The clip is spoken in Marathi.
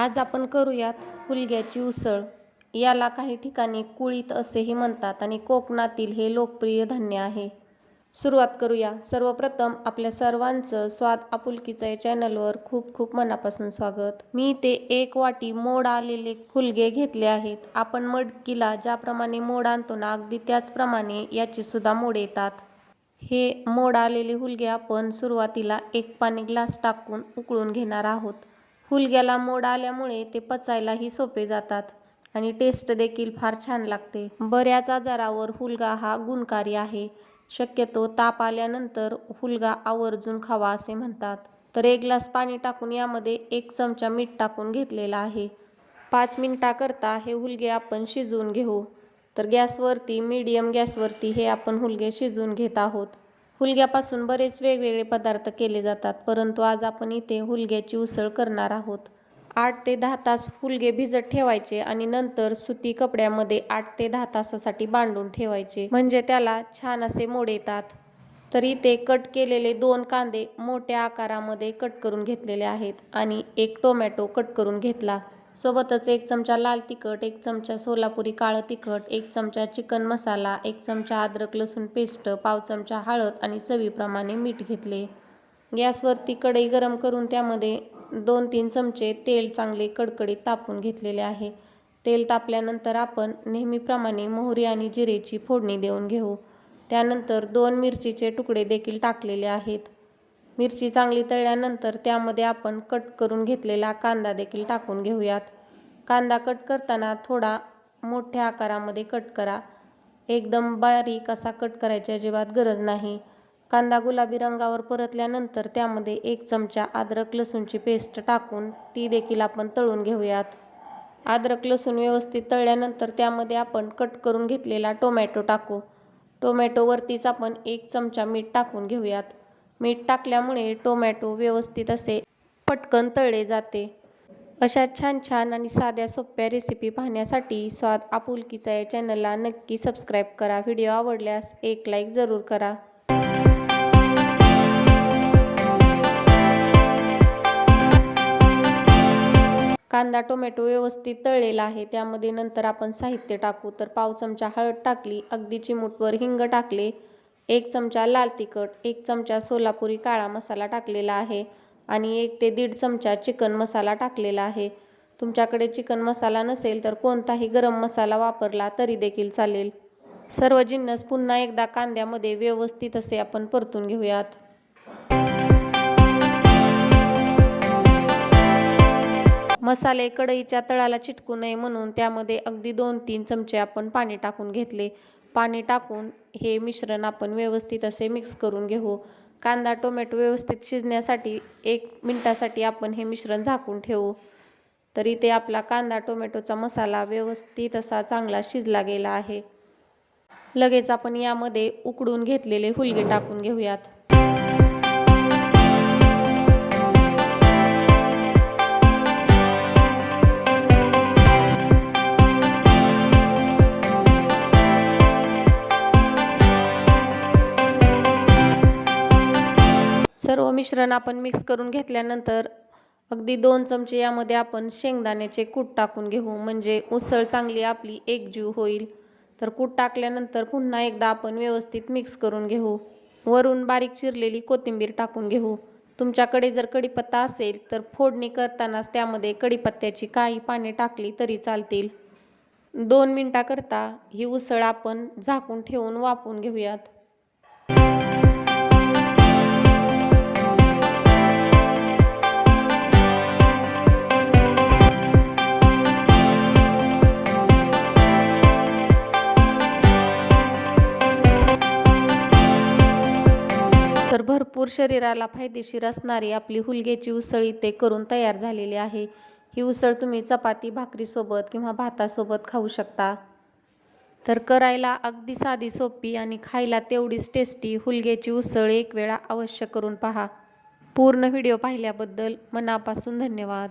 आज आपण करूयात कुलग्याची उसळ. याला काही ठिकाणी कुळीत असेही म्हणतात आणि कोकणातील हे लोकप्रिय धान्य आहे. सुरुवात करूया. सर्वप्रथम आपल्या सर्वांचं स्वाद आपुलकीचं या चॅनलवर खूप खूप मनापासून स्वागत. मी ते एक वाटी मोड आलेले फुलगे घेतले आहेत. आपण मडकीला ज्याप्रमाणे मोड आणतो ना अगदी त्याचप्रमाणे याची सुद्धा मोड येतात. हे मोड आलेले हुलगे आपण सुरुवातीला एक पाणी ग्लास टाकून उकळून घेणार आहोत. हुलग्याला मोड आल्यामुळे ते पचायलाही सोपे जातात. आणि टेस्ट देखील फार छान लागते. बऱ्याच आजारावर हुलगा हा गुणकारी आहे. शक्यतो ताप आल्यानंतर हुलगा आवर्जून खावा असे म्हणतात. तर एक ग्लास पाणी टाकून यामध्ये एक चमचा मीठ टाकून घेतलेला आहे. पाच मिनटाकरता हे हुलगे आपण शिजवून घेऊ. तर गॅसवरती मीडियम गॅसवरती हे आपण हुलगे शिजवून घेत आहोत. हुलग्यापासून बरेच वेगवेगळे पदार्थ केले जातात परंतु आज आपण इथे हुलग्याची उसळ करणार आहोत. आठ ते दहा तास हुलगे भिजत ठेवायचे आणि नंतर सुती कपड्यामध्ये आठ ते दहा तासासाठी बांधून ठेवायचे म्हणजे त्याला छान असे मोड येतात. तर इथे कट केलेले दोन कांदे मोठ्या आकारामध्ये कट करून घेतलेले आहेत आणि एक टोमॅटो कट करून घेतला. सोबतच एक चमचा लाल तिखट एक चमचा सोलापुरी काळं तिखट एक चमचा चिकन मसाला एक चमचा अद्रक लसूण पेस्ट पाव चमचा हळद आणि चवीप्रमाणे मीठ घेतले. गॅसवरती कढई गरम करून त्यामध्ये दोन तीन चमचे तेल चांगले कडकडीत तापून घेतलेले आहे. तेल तापल्यानंतर आपण नेहमीप्रमाणे मोहरी आणि जिरेची फोडणी देऊन घेऊ. त्यानंतर दोन मिरचीचे तुकडे देखील टाकलेले आहेत. मिरची चांगली तळल्यानंतर त्यामध्ये आपण कट करून घेतलेला कांदा देखील टाकून घेऊयात. कांदा कट करताना थोडा मोठ्या आकारामध्ये कट करा. एकदम बारीक असा कट करायची अजिबात गरज नाही. कांदा गुलाबी रंगावर परतल्यानंतर त्यामध्ये एक चमचा अद्रक लसूणची पेस्ट टाकून ती देखील आपण तळून घेऊयात. अद्रक लसूण व्यवस्थित तळल्यानंतर त्यामध्ये आपण कट करून घेतलेला टोमॅटो टाकू. टोमॅटोवरतीच आपण एक चमचा मीठ टाकून घेऊयात. मीठ टाकल्यामुळे टोमॅटो व्यवस्थित असे पटकन तळले जाते. अशा छान छान आणि साध्या सोप्या रेसिपी पाहण्यासाठी स्वाद आपुलकीचा या चॅनलला नक्की सबस्क्राईब करा. व्हिडिओ आवडल्यास एक लाईक जरूर करा. कांदा टोमॅटो व्यवस्थित तळलेला आहे. त्यामध्ये नंतर आपण साहित्य टाकू. तर पाव चमचा हळद टाकली. अगदी चिमूटवर हिंग टाकले. एक चमचा लाल तिखट एक चमचा सोलापुरी काळा मसाला टाकलेला आहे आणि एक ते दीड चमचा चिकन मसाला टाकलेला आहे. तुमच्याकडे चिकन मसाला नसेल तर कोणताही गरम मसाला वापरला तरी देखील चालेल. सर्व जिन्नस पुन्हा एकदा कांद्यामध्ये व्यवस्थित असे आपण परतून घेऊयात. मसाले कढईच्या तळाला चिटकू नये म्हणून त्यामध्ये अगदी दोन तीन चमचे आपण पाणी टाकून घेतले. पाणी टाकून हे मिश्रण आपण व्यवस्थित असे मिक्स करून घेऊ. कांदा टोमॅटो व्यवस्थित शिजण्यासाठी एक मिनटासाठी आपण हे मिश्रण झाकून ठेवू. तरी ते आपला कांदा टोमॅटोचा मसाला व्यवस्थित असा चांगला शिजला गेला आहे. लगेच आपण यामध्ये उकडून घेतलेले हुलगे टाकून घेऊयात. सर्व मिश्रण आपण मिक्स करून घेतल्यानंतर अगदी दोन चमचे यामध्ये आपण शेंगदाण्याचे कूट टाकून घेऊ. म्हणजे उसळ चांगली आपली एकजीव होईल. तर कूट टाकल्यानंतर पुन्हा एकदा आपण व्यवस्थित मिक्स करून घेऊ. वरून बारीक चिरलेली कोथिंबीर टाकून घेऊ. तुमच्याकडे जर कढीपत्ता असेल तर फोडणी करतानाच त्यामध्ये कढीपत्त्याची काही पाने टाकली तरी चालतील. दोन मिनटाकरता ही उसळ आपण झाकून ठेवून वापून घेऊयात. तर भरपूर शरीराला फायदेशीर असणारी आपली हुलग्याची उसळ इथे करून तयार झालेली आहे. ही उसळ तुम्ही चपाती भाकरीसोबत किंवा भातासोबत खाऊ शकता. तर करायला अगदी साधी सोपी आणि खायला तेवढीच टेस्टी हुलग्याची उसळ एक वेळा अवश्य करून पहा. पूर्ण व्हिडिओ पाहिल्याबद्दल मनापासून धन्यवाद.